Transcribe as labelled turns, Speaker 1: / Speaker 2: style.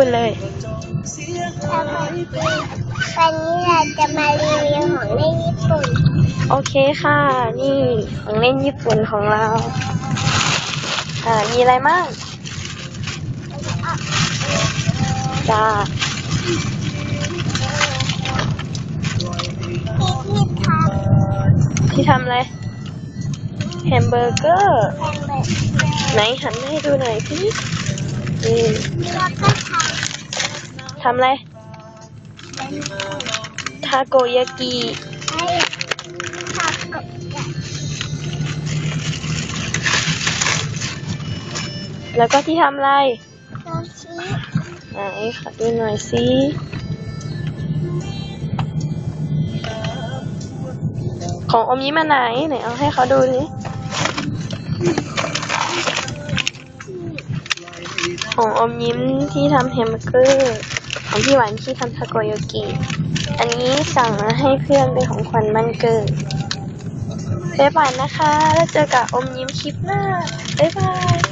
Speaker 1: พูดเลย
Speaker 2: สวัสดีวันนี้เราจะมารีวิวของเล่นญี่ปุ่น
Speaker 1: โอเคค่ะ นี่ของเล่นญี่ปุ่นของเรา อ่า มีอะไรมั่งจ้า
Speaker 2: ที่ที่ท
Speaker 1: ที่ทำอะไร แฮมเบอร์เกอร์ำ
Speaker 2: แฮมเบอร์เกอร์
Speaker 1: ไหนหันมาให้ดูหน่อยพี่ นี่
Speaker 2: แล้วก็ท
Speaker 1: ทำอะไรทาโกยากิแล้วก็ที่ทำอะไรไหนขอดูหน่อยสิของอมยิ้มมาไหนไหนเอาให้เขาดูสิ ของอมยิ้มที่ทำแฮมเบอร์เกอร์ ของพี่หวานที่ทำทาโกยากิ อันนี้สั่งมาให้เพื่อนเป็นของขวัญมันเกิดบ๊ายบายนะคะ แล้วเจอกับอมยิ้มคลิปหน้าบ๊ายบาย